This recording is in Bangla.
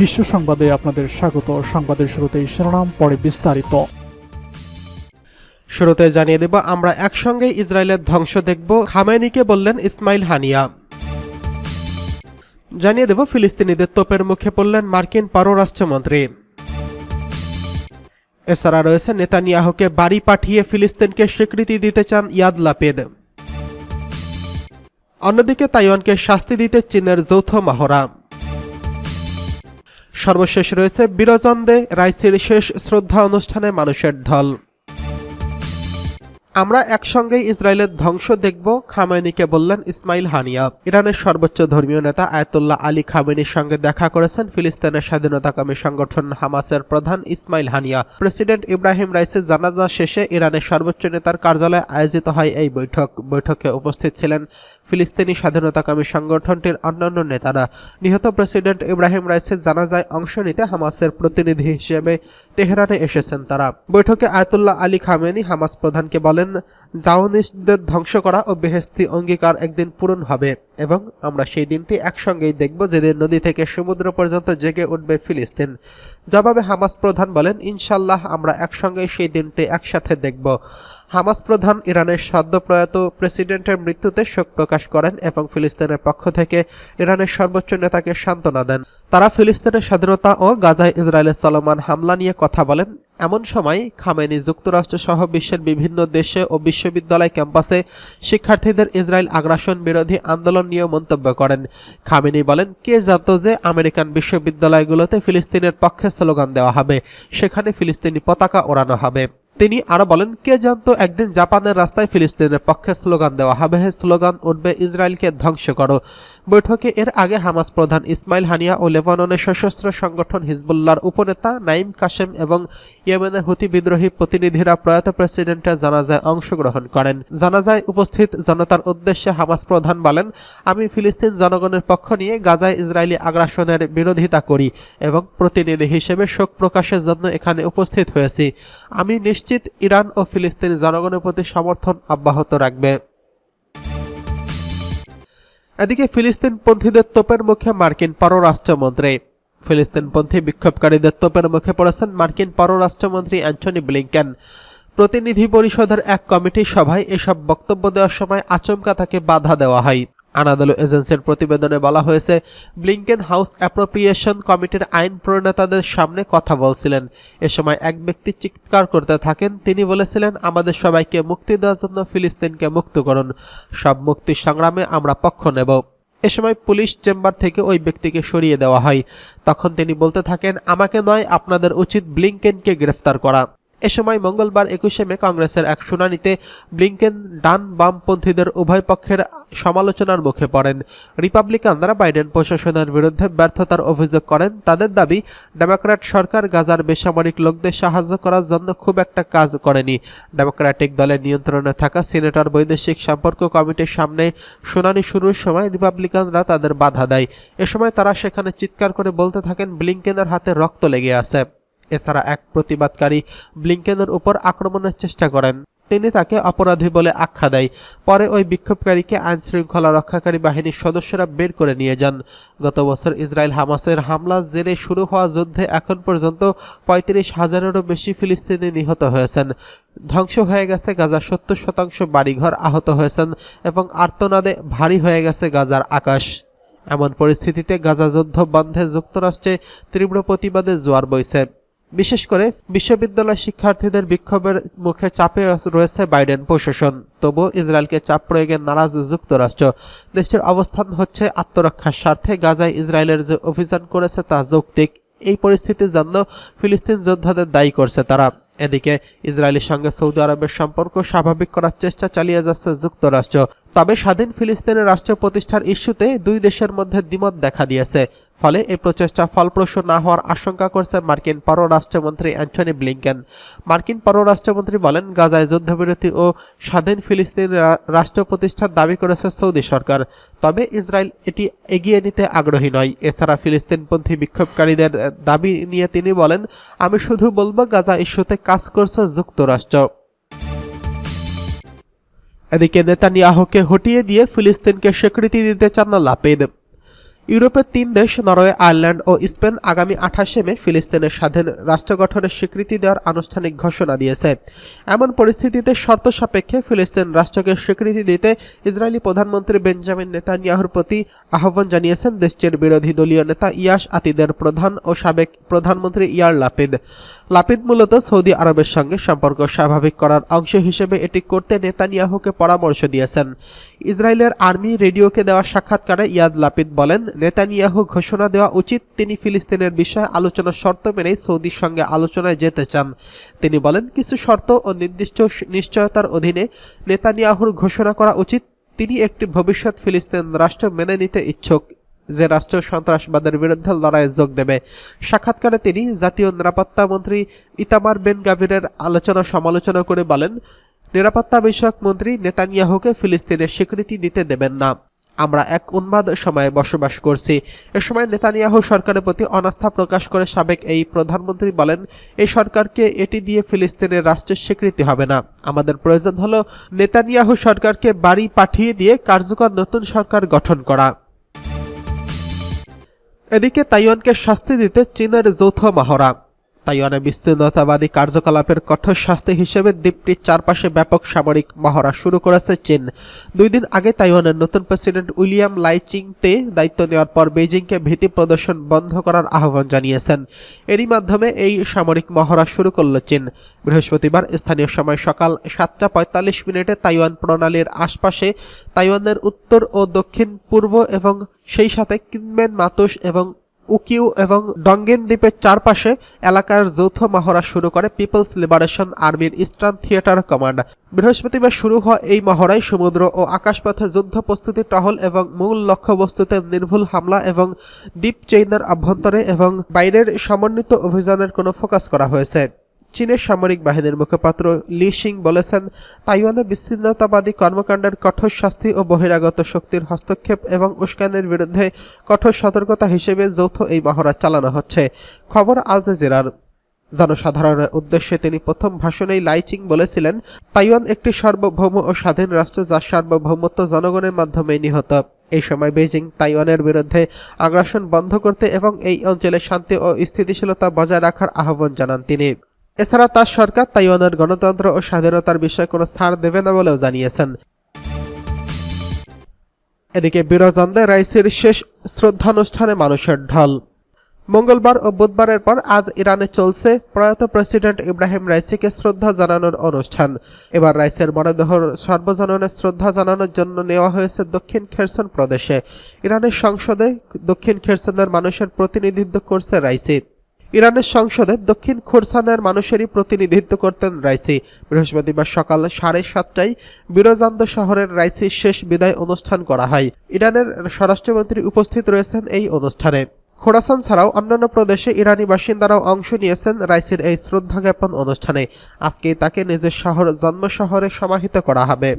বিশ্ব সংবাদে আপনাদের স্বাগত। সংবাদের শুরুতেই শিরোনাম, পরে বিস্তারিত। শুরুতে জানিয়ে দেব, আমরা একসঙ্গে ইসরায়েলের ধ্বংস দেখব খামেনিকে বললেন ইসমাইল হানিয়া। জানিয়ে দেব, ফিলিস্তিনিদের তোপের মুখে পড়লেন মার্কিন পররাষ্ট্রমন্ত্রী। এছাড়া রয়েছে নেতানিয়াহুকে বাড়ি পাঠিয়ে ফিলিস্তিনকে স্বীকৃতি দিতে চান ইয়াদ লাপেদ। অন্যদিকে তাইওয়ানকে শাস্তি দিতে চীনের যৌথ মহড়া। সর্বশেষ রয়েছে বিরজন্দে রাইসির শেষ শ্রদ্ধা অনুষ্ঠানে মানুষের ঢল। আমরা একসঙ্গে ইসরায়েলের ধ্বংস দেখব খামেনিকে বললেন ইসমাইল হানিয়া। ইরানের সর্বোচ্চ ধর্মীয় নেতা আয়তুল্লাহ আলী খামেনির সঙ্গে দেখা করেছেন ফিলিস্তিনের স্বাধীনতাকামী সংগঠন হামাসের প্রধান ইসমাইল হানিয়া। প্রেসিডেন্ট ইব্রাহিম রাইসের জানাজা শেষে ইরানের সর্বোচ্চ নেতার কার্যালয়ে আয়োজিত হয় এই বৈঠক। বৈঠকে উপস্থিত ছিলেন ফিলিস্তিনি স্বাধীনতাকামী সংগঠনটির অন্যান্য নেতারা। নিহত প্রেসিডেন্ট ইব্রাহিম রাইসের জানাজায় অংশ নিতে হামাসের প্রতিনিধি হিসেবে তেহরানে এসেছেন তারা। বৈঠকে আয়তুল্লাহ আলী খামেনি হামাস প্রধানকে বলেন জাওনিস্টদের ধ্বংস করা ও বেহেস্তি অঙ্গীকার একদিন পূরণ হবে এবং আমরা সেই দিনটি একসঙ্গেই দেখব যেদিন নদী থেকে সমুদ্র পর্যন্ত জেগে উঠবে ফিলিস্তিন। জবাবে হামাস প্রধান বলেন ইনশাল্লাহ আমরা একসঙ্গেই সেই দিনটি একসাথে দেখব। হামাস প্রধান ইরানের সদ্যপ্রয়াত প্রেসিডেন্টের মৃত্যুতে শোক প্রকাশ করেন এবং ফিলিস্তিনের পক্ষ থেকে ইরানের সর্বোচ্চ নেতাকে সান্ত্বনা দেন। তারা ফিলিস্তিনের স্বাধীনতা ও গাজায় ইসরায়েলের চলমান হামলা নিয়ে কথা বলেন। এমন সময় খামেনি যুক্তরাষ্ট্র সহ বিশ্বের বিভিন্ন দেশে ও বিশ্ববিদ্যালয় ক্যাম্পাসে শিক্ষার্থীদের ইসরায়েল আগ্রাসন বিরোধী আন্দোলন নিয়ে মন্তব্য করেন। খামেনি বলেন, কে জানত যে আমেরিকান বিশ্ববিদ্যালয়গুলোতে ফিলিস্তিনের পক্ষে স্লোগান দেওয়া হবে? সেখানে ফিলিস্তিনি পতাকা ওড়ানো হবে। তিনি আরও বলেন, কে জানতো একদিন জাপানের রাস্তায় ফিলিস্তিনের পক্ষে স্লোগান দেওয়া হবে। স্লোগান উঠবে, ইসরায়েলকে ধ্বংস করো। বৈঠকে এর আগে হামাস প্রধান ইসমাইল হানিয়া ও লেবাননের সশস্ত্র সংগঠন হিজবুল্লাহর উপনেতা নাইম কাশেম এবং ইয়েমেনের হুতি বিদ্রোহী প্রতিনিধিরা প্রয়াত প্রেসিডেন্টের জানাজায় অংশগ্রহণ করেন। জানাজায় উপস্থিত জনতার উদ্দেশ্যে হামাস প্রধান বলেন, আমি ফিলিস্তিন জনগণের পক্ষ নিয়ে গাজায় ইসরায়েলি আগ্রাসনের বিরোধিতা করি এবং প্রতিনিধি হিসেবে শোক প্রকাশের জন্য এখানে উপস্থিত হয়েছি। আমি নিশ্চিত ইরান ও ফিলিস্তিনি জনগণের প্রতি সমর্থন অব্যাহত রাখবে। এদিকে ফিলিস্তিনপন্থীদের তোপের মুখে মার্কিন পররাষ্ট্রমন্ত্রী। ফিলিস্তিনপন্থী বিক্ষোভকারীদের তোপের মুখে পড়েছেন মার্কিন পররাষ্ট্রমন্ত্রী অ্যান্টনি ব্লিংকেন। প্রতিনিধি পরিষদের এক কমিটির সভায় এসব বক্তব্য দেওয়ার সময় আচমকা তাকে বাধা দেওয়া হয়। আনাদলু এজেন্সির প্রতিবেদনে বলা হয়েছে, ব্লিংকেন হাউস অ্যাপ্রোপ্রিয়েশন কমিটির আইন প্রণেতাদের সামনে কথা বলছিলেন। এ সময় এক ব্যক্তি চিৎকার করতে থাকেন। তিনি বলেছিলেন, আমাদের সবাইকে মুক্তি দেওয়ার জন্য ফিলিস্তিনকে মুক্ত করুন। সব মুক্তি সংগ্রামে আমরা পক্ষ নেব। এ সময় পুলিশ চেম্বার থেকে ওই ব্যক্তিকে সরিয়ে দেওয়া হয়। তখন তিনি বলতে থাকেন, আমাকে নয়, আপনাদের উচিত ব্লিংকেনকে গ্রেফতার করা। এ সময় মঙ্গলবার একুশে মে কংগ্রেসের এক শুনানিতে ব্লিংকেন ডান বামপন্থীদের উভয় পক্ষের সমালোচনার মুখে পড়েন। রিপাবলিকানরা বাইডেন প্রশাসনের বিরুদ্ধে ব্যর্থতার অভিযোগ করেন। তাদের দাবি, ডেমোক্র্যাট সরকার গাজার বেসামরিক লোকদের সাহায্য করার জন্য খুব একটা কাজ করেনি। ডেমোক্র্যাটিক দলের নিয়ন্ত্রণে থাকা সিনেটর বৈদেশিক সম্পর্ক কমিটির সামনে শুনানি শুরুর সময় রিপাবলিকানরা তাদের বাধা দেয়। এ সময় তারা সেখানে চিৎকার করে বলতে থাকেন, ব্লিংকেনের হাতে রক্ত লেগে আছে। এছাড়া এক প্রতিবাদকারী ব্লিংকেনের উপর আক্রমণের চেষ্টা করেন। তিনি তাকে অপরাধী বলে আখ্যা দেয়। পরে ওই বিক্ষোভকারীকে আইন শৃঙ্খলা রক্ষাকারী বাহিনীর সদস্যরা বের করে নিয়ে যান। গত বছর ইসরায়েল হামাসের হামলার জেরে শুরু হওয়া যুদ্ধে এখন পর্যন্ত পঁয়ত্রিশ হাজারেরও বেশি ফিলিস্তিনি নিহত হয়েছেন। ধ্বংস হয়ে গেছে গাজার সত্তর শতাংশ বাড়িঘর আহত হয়েছেন এবং আর্তনাদে ভারী হয়ে গেছে গাজার আকাশ। এমন পরিস্থিতিতে গাজা যুদ্ধ বন্ধে যুক্তরাষ্ট্রে তীব্র প্রতিবাদে জোয়ার বইছে। বিশেষ করে বিশ্ববিদ্যালয় শিক্ষার্থীদের বিক্ষোভের মুখে চাপে রয়েছে বাইডেন প্রশাসন। তবুও ইসরায়েলকে চাপ প্রয়োগে নারাজ যুক্তরাষ্ট্র। দেশটির অবস্থান হচ্ছে আত্মরক্ষার স্বার্থে। গাজায় ইসরায়েলের যে অভিযান করেছে তা যৌক্তিক। এই পরিস্থিতির জন্য ফিলিস্তিন যোদ্ধাদের দায়ী করছে তারা। এদিকে ইসরায়েলের সঙ্গে সৌদি আরবের সম্পর্ক স্বাভাবিক করার চেষ্টা চালিয়ে যাচ্ছে যুক্তরাষ্ট্র। তবে স্বাধীন ফিলিস্তিনের রাষ্ট্র প্রতিষ্ঠার ইস্যুতে দুই দেশের মধ্যে দ্বিমত দেখা দিয়েছে। ফলে এই প্রচেষ্টা ফলপ্রসূ না হওয়ার আশঙ্কা করছে মার্কিন পররাষ্ট্রমন্ত্রী অ্যান্টনি ব্লিংকেন। মার্কিন পররাষ্ট্রমন্ত্রী বলেন, গাজায় যুদ্ধবিরতি ও স্বাধীন ফিলিস্তিন রাষ্ট্র প্রতিষ্ঠার দাবি করেছে সৌদি সরকার। তবে ইসরায়েল এটি এগিয়ে নিতে আগ্রহী নয়। এছাড়া ফিলিস্তিনপন্থী বিক্ষোভকারীদের দাবি নিয়ে তিনি বলেন, আমি শুধু বলব, গাজা ইস্যুতে কাজ করছে যুক্তরাষ্ট্র। এদিকে নেতানিয়াহুকে হটিয়ে দিয়ে ফিলিস্তিনকে স্বীকৃতি দিতে চান না লাপিদ। ইউরোপের তিন দেশ, নরওয়ে, আয়ারল্যান্ড ও স্পেন, আগামী আঠাশে মে ফিলিস্তিনের স্বাধীন রাষ্ট্র গঠনের স্বীকৃতি দেওয়ার আনুষ্ঠানিক ঘোষণা দিয়েছে। এমন পরিস্থিতিতে শর্ত সাপেক্ষে ফিলিস্তিন রাষ্ট্রকে স্বীকৃতি দিতে ইসরায়েলি প্রধানমন্ত্রী বেঞ্জামিন নেতানিয়াহুর প্রতি আহ্বান জানিয়েছেন দেশটির বিরোধী দলীয় নেতা ইয়াস আতিদের প্রধান ও সাবেক প্রধানমন্ত্রী ইয়ার লাপিদ। লাপিদ মূলত সৌদি আরবের সঙ্গে সম্পর্ক স্বাভাবিক করার অংশ হিসেবে এটি করতে নেতানিয়াহুকে পরামর্শ দিয়েছেন। ইসরায়েলের আর্মি রেডিওকে দেওয়া সাক্ষাৎকারে ইয়াদ লাপিদ বলেন নেতানিয়াহু ঘোষণা দেওয়া উচিত, তিনি ফিলিস্তিনের বিষয়ে আলোচনার শর্ত মেনেই সৌদির সঙ্গে আলোচনায় যেতে চান। তিনি বলেন, কিছু শর্ত ও নির্দিষ্ট নিশ্চয়তার অধীনে নেতানিয়াহুর ঘোষণা করা উচিত। তিনি একটি ভবিষ্যৎ ফিলিস্তিন রাষ্ট্র মেনে নিতে ইচ্ছুক, যে রাষ্ট্র সন্ত্রাসবাদের বিরুদ্ধে লড়াইয়ে যোগ দেবে। সাক্ষাৎকারে তিনি জাতীয় নিরাপত্তা মন্ত্রী ইতামার বেন গাভিরের আলোচনা সমালোচনা করে বলেন, নিরাপত্তা বিষয়ক মন্ত্রী নেতানিয়াহুকে ফিলিস্তিনের স্বীকৃতি দিতে দেবেন না। আমরা এক উন্মাদ সময়ে বসবাস করছি। এ সময় নেতানিয়াহু সরকারের প্রতি অনাস্থা প্রকাশ করে সাবেক এই প্রধানমন্ত্রী বলেন, এই সরকারকে এটি দিয়ে ফিলিস্তিনের রাষ্ট্রের স্বীকৃতি হবে না। আমাদের প্রয়োজন হলো নেতানিয়াহু সরকারকে বাড়ি পাঠিয়ে দিয়ে কার্যকর নতুন সরকার গঠন করা। এদিকে তাইওয়ানকে শাস্তি দিতে চীনের যৌথ মহড়া। তাইওয়ানে বিস্তীর্ণতাবাদী কার্যকলাপের কঠোর শাস্তি হিসেবে দ্বীপটির চারপাশে ব্যাপক সামরিক মহড়া শুরু করেছে চীন। দুই দিন আগে তাইওয়ানের নতুন প্রেসিডেন্ট উইলিয়াম লাইচিংতে দায়িত্ব নেওয়ার পর বেইজিংকে ভীতি প্রদর্শন বন্ধ করার আহ্বান জানিয়েছেন। এরই মাধ্যমে এই সামরিক মহড়া শুরু করল চীন। বৃহস্পতিবার স্থানীয় সময় সকাল সাতটা পঁয়তাল্লিশ মিনিটে তাইওয়ান প্রণালীর আশপাশে তাইওয়ানের উত্তর ও দক্ষিণ পূর্ব এবং সেই সাথে কিনমেন মাতুস এবং উকিউ এবং ডঙ্গেন দ্বীপের চারপাশে এলাকার যৌথ মহড়া শুরু করে পিপলস লিবারেশন আর্মির ইস্টার্ন থিয়েটার কমান্ড। বৃহস্পতিবার শুরু হওয়া এই মহড়ায় সমুদ্র ও আকাশপথে যুদ্ধ প্রস্তুতি টহল এবং মূল লক্ষ্যবস্তুতে নির্ভুল হামলা এবং দ্বীপ চেইনের অভ্যন্তরে এবং বাইরের সমন্বিত অভিযানের কোনো ফোকাস করা হয়েছে। চীনের সামরিক বাহিনীর মুখপাত্র লি সিং বলেছেন, তাইওয়ানে বিচ্ছিন্নতাবাদী কর্মকাণ্ডের কঠোর শাস্তি ও বহিরাগত শক্তির হস্তক্ষেপ এবং উস্কানের বিরুদ্ধে কঠোর সতর্কতা হিসেবে যৌথ এই মহড়া চালানো হচ্ছে। খবর আল জাজিরার। জনসাধারণের উদ্দেশ্যে তিনি প্রথম ভাষণেই লাইচিং বলেছিলেন, তাইওয়ান একটি সার্বভৌম ও স্বাধীন রাষ্ট্র যার সার্বভৌমত্ব জনগণের মাধ্যমে নিহত। এই সময় বেজিং তাইওয়ানের বিরুদ্ধে আগ্রাসন বন্ধ করতে এবং এই অঞ্চলে শান্তি ও স্থিতিশীলতা বজায় রাখার আহ্বান জানান তিনি। এছাড়া তার সরকার তাইওয়ানের গণতন্ত্র ও স্বাধীনতার বিষয়ে কোনো ছাড় দেবে না বলেও জানিয়েছেন। এদিকে বিরজন্দে রাইসির শেষ শ্রদ্ধানুষ্ঠানে মানুষের ঢল। মঙ্গলবার ও বুধবারের পর আজ ইরানে চলছে প্রয়াত প্রেসিডেন্ট ইব্রাহিম রাইসিকে শ্রদ্ধা জানানোর অনুষ্ঠান। এবার রাইসের মরদেহর সর্বজননে শ্রদ্ধা জানানোর জন্য নেওয়া হয়েছে দক্ষিণ খেরসন প্রদেশে। ইরানের সংসদে দক্ষিণ খেরসনের মানুষের প্রতিনিধিত্ব করছে রাইসি। ইরানের সংসদে দক্ষিণ খোরসানের মানুষেরই প্রতিনিধিত্ব করতেন রাইসি। বৃহস্পতিবার সকাল সাড়ে সাতটায় বিরজান্দ শহরের রাইসির শেষ বিদায় অনুষ্ঠান করা হয়। ইরানের স্বরাষ্ট্রমন্ত্রী উপস্থিত রয়েছেন এই অনুষ্ঠানে। খোরাসান ছাড়াও অন্যান্য প্রদেশে ইরানি বাসিন্দারাও অংশ নিয়েছেন রাইসির এই শ্রদ্ধা জ্ঞাপন অনুষ্ঠানে। আজকেই তাকে নিজের শহর জন্ম শহরে সমাহিত করা হবে।